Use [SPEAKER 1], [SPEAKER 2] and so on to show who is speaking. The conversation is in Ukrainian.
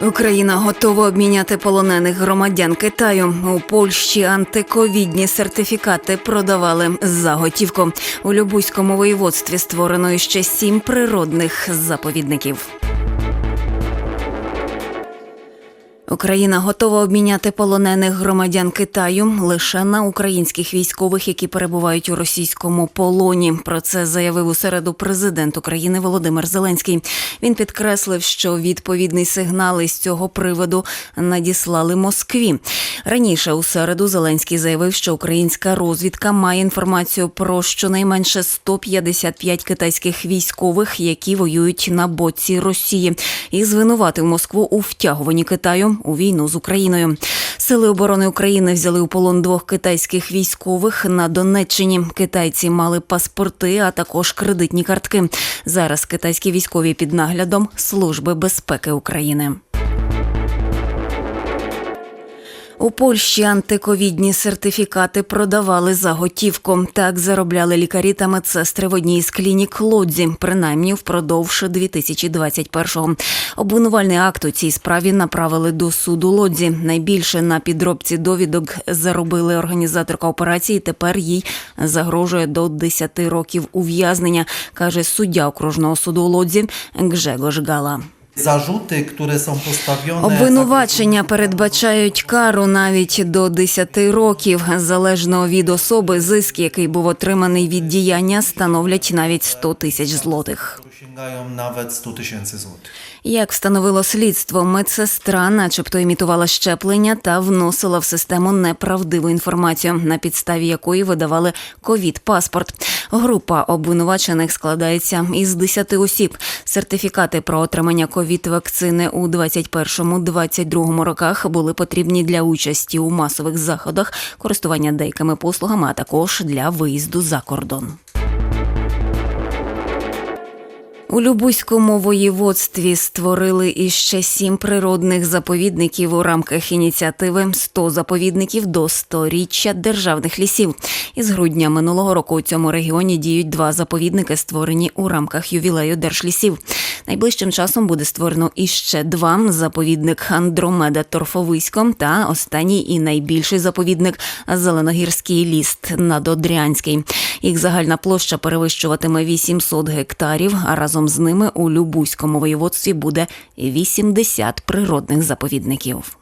[SPEAKER 1] Україна готова обміняти полонених громадян Китаю. У Польщі антиковідні сертифікати продавали за готівку. У Любузькому воєводстві створено ще сім природних заповідників. Україна готова обміняти полонених громадян Китаю лише на українських військових, які перебувають у російському полоні. Про це заявив у середу президент України Володимир Зеленський. Він підкреслив, що відповідний сигнал із цього приводу надіслали Москві. Раніше у середу Зеленський заявив, що українська розвідка має інформацію про щонайменше 155 китайських військових, які воюють на боці Росії, і звинуватив Москву у втягуванні Китаю у війну з Україною. Сили оборони України взяли у полон двох китайських військових на Донеччині. Китайці мали паспорти, а також кредитні картки. Зараз китайські військові під наглядом Служби безпеки України. У Польщі антиковідні сертифікати продавали за готівку. Так заробляли лікарі та медсестри в одній із клінік Лодзі, принаймні впродовж 2021-го. Обвинувальний акт у цій справі направили до суду Лодзі. Найбільше на підробці довідок заробили організаторка операції. Тепер їй загрожує до 10 років ув'язнення, каже суддя окружного суду Лодзі Гжегош Гала.
[SPEAKER 2] Zarzuty, które są postawione.
[SPEAKER 1] Обвинувачення передбачають кару навіть до 10 років. Залежно від особи, зиск, який був отриманий від діяння, становлять навіть 100 тисяч злотих.
[SPEAKER 2] sięgają nawet 100 tysięcy złotych.
[SPEAKER 1] Як встановило слідство, медсестра, начебто, імітувала щеплення та вносила в систему неправдиву інформацію, на підставі якої видавали ковід-паспорт. Група обвинувачених складається із 10 осіб. Сертифікати про отримання ковід-вакцини у 21-22 роках були потрібні для участі у масових заходах, користування деякими послугами, а також для виїзду за кордон. У Любузькому воєводстві створили іще сім природних заповідників у рамках ініціативи «100 заповідників до 100-річчя державних лісів. Із грудня минулого року у цьому регіоні діють два заповідники, створені у рамках ювілею держлісів. Найближчим часом буде створено іще два заповідник Андромеда Торфовисько та останній і найбільший заповідник Зеленогірський ліс Надодрянський. Їх загальна площа перевищуватиме 800 гектарів, а разом з ними у Любузькому воєводстві буде 80 природних заповідників.